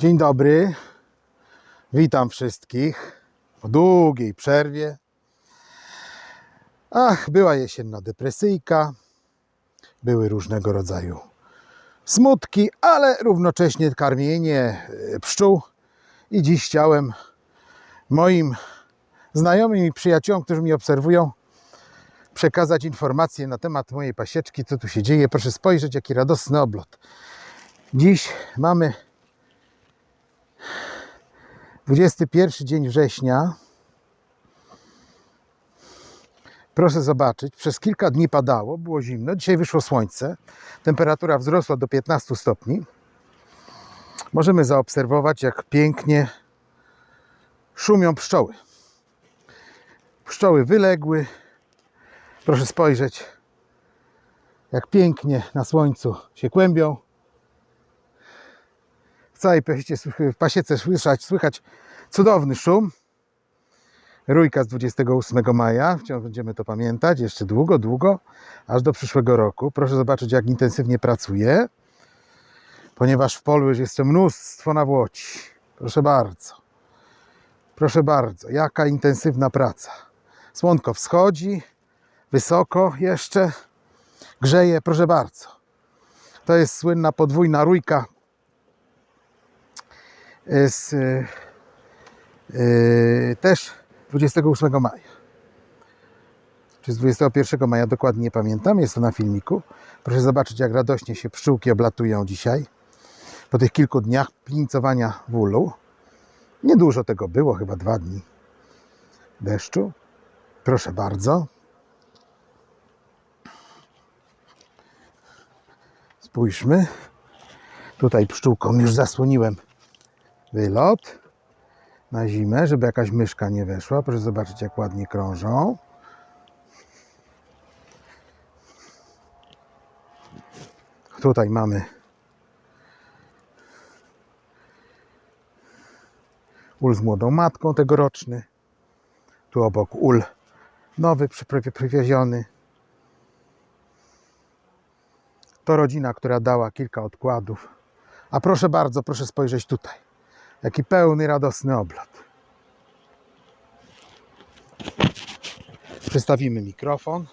Dzień dobry. Witam wszystkich po długiej przerwie. Ach, była jesienna depresyjka, były różnego rodzaju smutki, ale równocześnie karmienie e, pszczół. I dziś chciałem moim znajomym i przyjaciołom, którzy mnie obserwują, przekazać informacje na temat mojej pasieczki, co tu się dzieje. Proszę spojrzeć, jaki radosny oblot. Dziś mamy 21 dzień września. Proszę zobaczyć, przez kilka dni padało, było zimno. Dzisiaj wyszło słońce. Temperatura wzrosła do 15 stopni. Możemy zaobserwować, jak pięknie szumią pszczoły. Pszczoły wyległy. Proszę spojrzeć, jak pięknie na słońcu się kłębią całej pasiece, w pasiece słyszać, słychać cudowny szum. Rójka z 28 maja, wciąż będziemy to pamiętać, jeszcze długo, długo, aż do przyszłego roku. Proszę zobaczyć, jak intensywnie pracuje, ponieważ w polu jest jeszcze mnóstwo nawłoci. Proszę bardzo. Proszę bardzo, jaka intensywna praca. Słonko wschodzi, wysoko jeszcze, grzeje, proszę bardzo. To jest słynna podwójna rójka z y, y, też 28 maja. Czy z 21 maja, dokładnie nie pamiętam, jest to na filmiku. Proszę zobaczyć, jak radośnie się pszczółki oblatują dzisiaj. Po tych kilku dniach plincowania w ulu. Niedużo tego było, chyba dwa dni deszczu. Proszę bardzo. Spójrzmy. Tutaj pszczółkom już zasłoniłem wylot na zimę, żeby jakaś myszka nie weszła. Proszę zobaczyć, jak ładnie krążą. Tutaj mamy ul z młodą matką tegoroczny. Tu obok ul nowy przywieziony. To rodzina, która dała kilka odkładów. A proszę bardzo, proszę spojrzeć tutaj. Jaki pełny, radosny oblot. Przystawimy mikrofon.